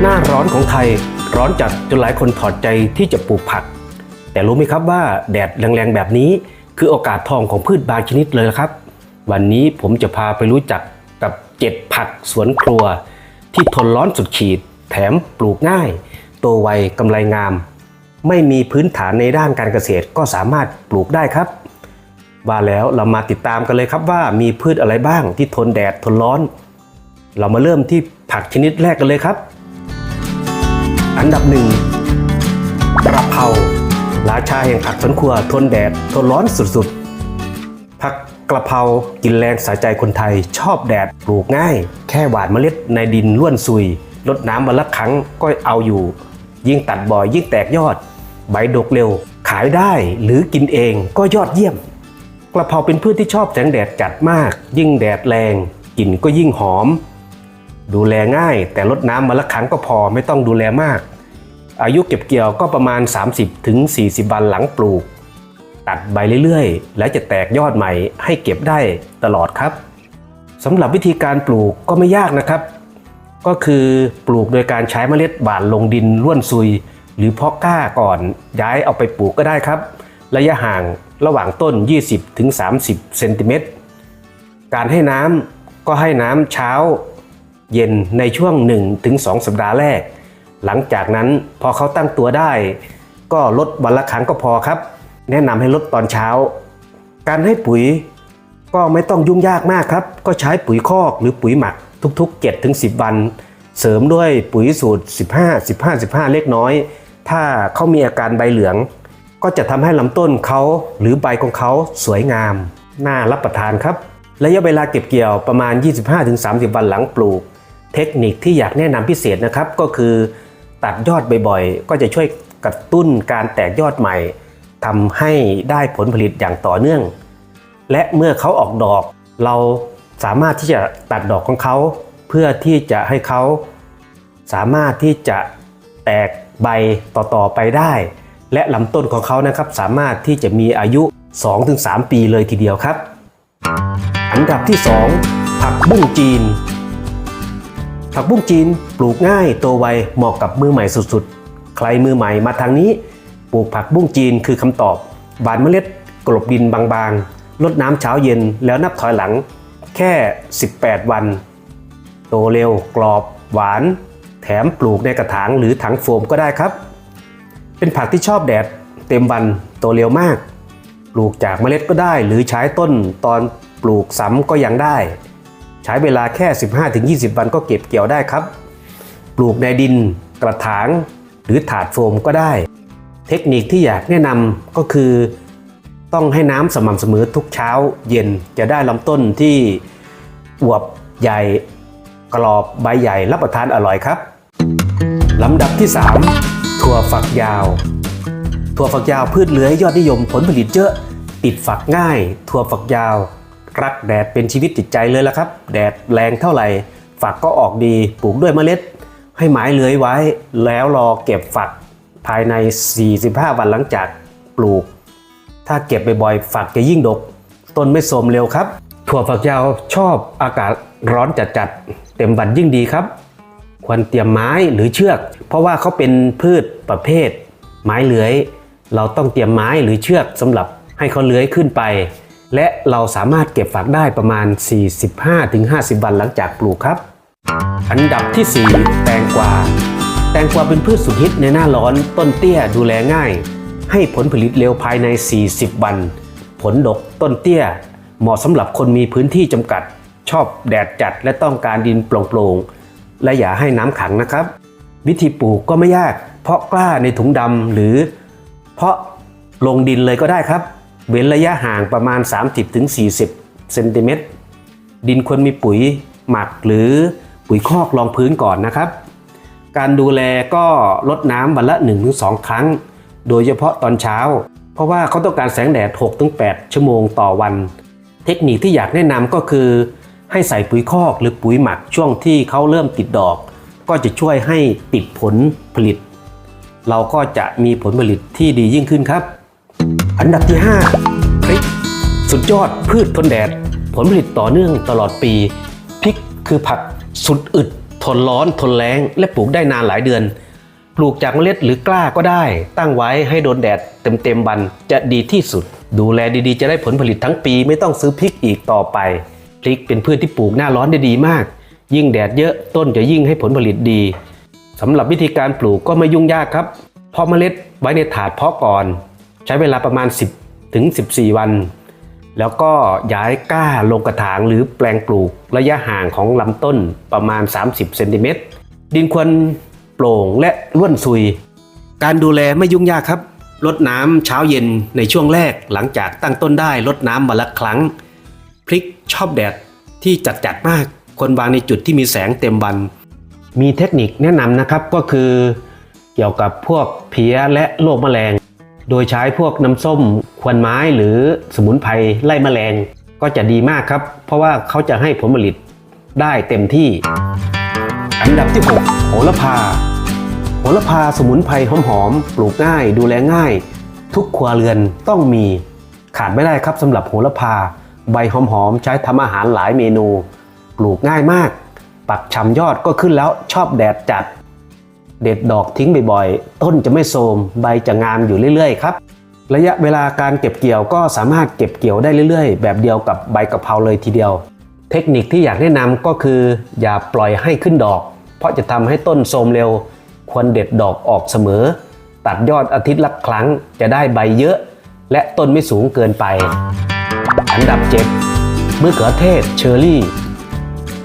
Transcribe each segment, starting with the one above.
หน้าร้อนของไทยร้อนจัดจนหลายคนถอดใจที่จะปลูกผัก แต่รู้ไหมครับว่าแดดแรงๆแบบนี้ คือโอกาสทองของพืชบางชนิดเลยละครับ วันนี้ผมจะพาไปรู้จักกับเจ็ดผักสวนครัว ที่ทนร้อนสุดขีด แถมปลูกง่าย โตไวกำไรงาม ไม่มีพื้นฐานในด้านการเกษตรก็สามารถปลูกได้ครับ ว่าแล้วเรามาติดตามกันเลยครับว่ามีพืชอะไรบ้างที่ทนแดดทนร้อน เรามาเริ่มที่ผักชนิดแรกกันเลยครับ อันดับหนึ่งกระเพราราชาแห่งผักสวนครัวทนแดดทนร้อนสุดๆ ผักกระเพรากินแรงสาใจคนไทย ชอบแดดปลูกง่าย แค่หว่านเมล็ดในดินล้วนซุยลดน้ำวันละครั้งก็เอาอยู่ ยิ่งตัดบ่อยยิ่งแตกยอด ใบดกเร็ว ขายได้หรือกินเองก็ยอดเยี่ยม กระเพราเป็นพืชที่ชอบแสงแดดจัดมาก ยิ่งแดดแรงกลิ่นก็ยิ่งหอม ดูแลง่าย แต่ลดน้ำมาละครั้งก็พอไม่ต้องดูแลมาก อายุเก็บเกี่ยวก็ประมาณ 30-40ถึงวันหลังปลูก ตัดใบเรื่อยๆ และจะแตกยอดใหม่ให้เก็บได้ตลอดครับสำหรับวิธีการปลูกก็ไม่ยากนะครับ ก็คือปลูกโดยการใช้เมล็ดบานลงดินร่วนซุย หรือเพาะก้าก่อนย้ายเอาไปปลูกก็ได้ครับ ระยะห่างระหว่างต้น 20-30ถึง30เซนติเมตรการให้น้ำก็ให้น้ำเช้า เย็นในช่วง 1-2 สัปดาห์แรก หลังจากนั้นพอเขาตั้งตัวได้ ก็ลดวันละครั้งก็พอครับ แนะนำให้ลดตอนเช้า การให้ปุ๋ยก็ไม่ต้องยุ่งยากมากครับ ก็ใช้ปุ๋ยคอกหรือปุ๋ยหมักทุก ๆ 7-10 วัน เสริมด้วยปุ๋ยสูตร 15 15 15 เล็กน้อย ถ้าเขามีอาการใบเหลือง ก็จะทำให้ลำต้นเขาหรือใบของเขาสวยงาม น่ารับประทานครับระยะเวลาเก็บเกี่ยวประมาณ 25-30 วันหลังปลูก เทคนิคที่อยากแนะนำพิเศษนะครับก็คือตัดยอดบ่อยๆ ก็จะช่วยกระตุ้นการแตกยอดใหม่ทำให้ได้ผลผลิตอย่างต่อเนื่อง และเมื่อเขาออกดอก เราสามารถที่จะตัดดอกของเขา เพื่อที่จะให้เขาสามารถที่จะแตกใบต่อๆไปได้ และลำต้นของเขานะครับสามารถที่จะมีอายุ 2-3 ปีเลยทีเดียวครับ อันดับที่ 2 ผักบุ้งจีน ผักบุ้งจีนปลูกง่ายโตไวเหมาะกับมือใหม่สุดๆ ใครมือใหม่มาทางนี้ ปลูกผักบุ้งจีนคือคำตอบ บานเมล็ดกลบดินบางๆลดน้ำเช้าเย็นแล้วนับถอยหลัง แค่ 18 วัน โตเร็วกรอบ หวาน แถมปลูกในกระถางหรือถังโฟมก็ได้ครับ เป็นผักที่ชอบแดดเต็มวันโตเร็วมาก ปลูกจากเมล็ดก็ได้ หรือใช้ต้นตอนปลูกซ้ำก็ยังได้ ช้เวลาแค่ 15-20 วันก็เก็บเกี่ยวได้ครับ ปลูกในดินกระถางหรือถาดโฟมก็ได้ เทคนิคที่อยากแนะนำก็คือ ต้องให้น้ำสม่ำเสมอทุกเช้าเย็นจะได้ลำต้นที่อวบใหญ่กรอบใบใหญ่รับประทานอร่อยครับลำดับที่ 3 ถั่วฝักยาว ถั่วฝักยาวพืชเลื้อยยอดนิยมผลผลิตเยอะ ติดฝักง่าย ถั่วฝักยาว รักแดดเป็นชีวิตจิตใจเลยละครับ แดดแรงเท่าไหร่ฝักก็ออกดีปลูกด้วยเมล็ด ให้ไม้เลื้อยไว้แล้วรอเก็บฝักภายใน 45 วันหลังจากปลูก ถ้าเก็บบ่อยๆฝักจะยิ่งดก ต้นไม่โทรมเร็วครับ ถั่วฝักยาวชอบอากาศร้อนจัดๆเต็มวันยิ่งดีครับ ควรเตรียมไม้หรือเชือก เพราะว่าเขาเป็นพืชประเภท ไม้เลื้อย เราต้องเตรียมไม้หรือเชือกสำหรับให้เขาเลื้อยขึ้นไป และเราสามารถเก็บฝักได้ประมาณ 45-50 วันหลังจากปลูกครับ อันดับที่ 4 แตงกวา แตงกวาเป็นพืชสุดฮิตในหน้าร้อน ต้นเตี้ยดูแลง่าย ให้ผลผลิตเร็วภายใน 40 วัน ผลดกต้นเตี้ย เหมาะสำหรับคนมีพื้นที่จำกัด ชอบแดดจัดและต้องการดินโปร่งๆ และอย่าให้น้ำขังนะครับ วิธีปลูกก็ไม่ยาก เพาะกล้าในถุงดำหรือ เพาะลงดินเลยก็ได้ครับ เว้นระยะห่างประมาณ 30-40เซนติเมตรดินควรมีปุ๋ยหมักหรือปุ๋ยคอกรองพื้นก่อนนะครับ การดูแลก็ลดน้ำวันละ 1-2 ครั้ง โดยเฉพาะตอนเช้า เพราะว่าเขาต้องการแสงแดด 6-8 ชั่วโมงต่อวัน เทคนิคที่อยากแนะนำก็คือ ให้ใส่ปุ๋ยคอกหรือปุ๋ยหมักช่วงที่เขาเริ่มติดดอก ก็จะช่วยให้ติดผลผลิต เราก็จะมีผลผลิตที่ดียิ่งขึ้นครับ อันดับที่5พริกสุดยอดพืชทนแดด ผลผลิตต่อเนื่องตลอดปี พริกคือผักสุดอึด ทนร้อนทนแล้งและปลูกได้นานหลายเดือน ปลูกจากเมล็ดหรือกล้าก็ได้ ตั้งไว้ให้โดนแดดเต็มๆวันจะดีที่สุด ดูแลดีๆ จะได้ผลผลิตทั้งปีไม่ต้องซื้อพริกอีกต่อไปพริกเป็นพืชที่ปลูกหน้าร้อนได้ดีมาก ยิ่งแดดเยอะต้นจะยิ่งให้ผลผลิตดีสำหรับวิธีการปลูกก็ไม่ยุ่งยากครับเพาะเมล็ดไว้ในถาดเพาะก่อน ใช้เวลาประมาณ 10 ถึง 14 วัน แล้วก็ย้ายก้าลงกระถางหรือแปลงปลูกระยะห่างของลำต้นประมาณ 30เซนติเมตรดินควรโปร่งและร่วนซุย การดูแลไม่ยุ่งยากครับรดน้ำเช้าเย็นในช่วงแรกหลังจากตั้งต้นได้รดน้ำวันละครั้ง พริกชอบแดดที่จัดจัดๆมากควรวางในจุดที่มีแสงเต็มวัน มีเทคนิคแนะนำนะครับก็คือ เกี่ยวกับพวกเพี้ยและโรคแมลง โดยใช้พวกน้ำส้มควันไม้หรือสมุนไพรไล่แมลงก็จะดีมากครับ เพราะว่าเขาจะให้ผลผลิตได้เต็มที่ อันดับที่ 6 โหระพา โหระพาสมุนไพรหอมๆ ปลูกง่าย ดูแลง่าย ทุกครัวเรือนต้องมี ขาดไม่ได้ครับสำหรับโหระพา ใบหอมๆ ใช้ทำอาหารหลายเมนู ปลูกง่ายมาก ปักชำยอดก็ขึ้นแล้วชอบแดดจัด เด็ดดอกทิ้งบ่อยๆ ต้นจะไม่โทมใบจะงามอยู่เรื่อยๆครับ ระยะเวลาการเก็บเกี่ยวก็สามารถเก็บเกี่ยวได้เรื่อยๆ แบบเดียวกับใบกะเพราเลยทีเดียว เทคนิคที่อยากแนะนำก็คือ อย่าปล่อยให้ขึ้นดอก เพราะจะทำให้ต้นโทมเร็ว ควรเด็ดดอกออกเสมอ ตัดยอดอาทิตย์ละครั้งจะได้ใบเยอะ และต้นไม่สูงเกินไป อันดับ7มะเขือเทศเชอร์รี่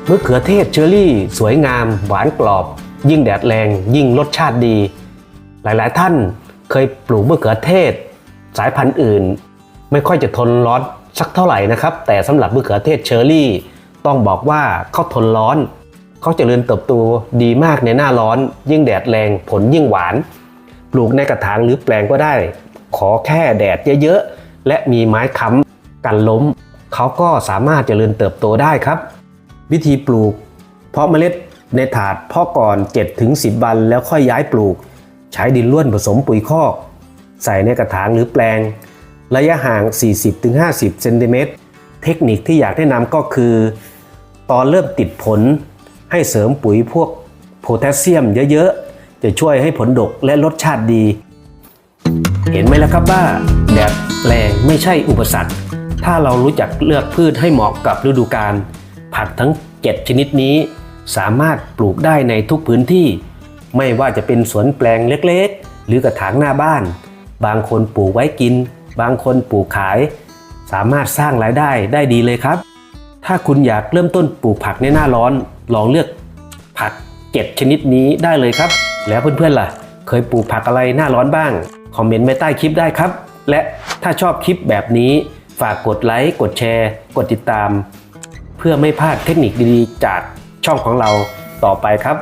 มะเขือเทศเชอร์รี่ สวยงาม หวานกรอบ ยิ่งแดดแรง ยิ่งรสชาติดี หลายๆ ท่านเคยปลูกมะเขือเทศ สายพันธุ์อื่น ไม่ค่อยจะทนร้อนสักเท่าไหร่นะครับ แต่สำหรับมะเขือเทศเชอร์รี่ ต้องบอกว่าเขาทนร้อน เขาเจริญเติบโตดีมากในหน้าร้อน ยิ่งแดดแรงผลยิ่งหวาน ปลูกในกระถางหรือแปลงก็ได้ ขอแค่แดดเยอะๆ และมีไม้ค้ำกันล้ม เขาก็สามารถเจริญเติบโตได้ครับ วิธีปลูก เพาะเมล็ด ในถาดพาะก่อน 7-10 วันแล้วค่อยย้ายปลูก ใช้ดินร่วนผสมปุ๋ยคอก ใส่ในกระถางหรือแปลง ระยะห่าง 40-50เซนติเมตรเทคนิคที่อยากแนะนำก็คือ ตอนเริ่มติดผลให้เสริมปุ๋ยพวกโพแทสเซียมเยอะๆ จะช่วยให้ผลดกและรสชาติดี เห็นไหมล่ะครับว่าแดดแรงไม่ใช่อุปสรรค ถ้าเรารู้จักเลือกพืชให้เหมาะกับฤดูกาลผักทั้ง 7 ชนิดนี้ สามารถปลูกได้ในทุกพื้นที่ ไม่ว่าจะเป็นสวนแปลงเล็กๆ หรือกระถางหน้าบ้าน บางคนปลูกไว้กิน บางคนปลูกขาย สามารถสร้างรายได้ได้ดีเลยครับ ถ้าคุณอยากเริ่มต้นปลูกผักในหน้าร้อน ลองเลือกผัก7ชนิดนี้ได้เลยครับ แล้วเพื่อนๆล่ะ เคยปลูกผักอะไรหน้าร้อนบ้าง คอมเมนต์ไว้ใต้คลิปได้ครับ และถ้าชอบคลิปแบบนี้ ฝากกดไลค์ กดแชร์ กดติดตาม เพื่อไม่พลาดเทคนิคดีๆ จาก ช่องของเราต่อไปครับ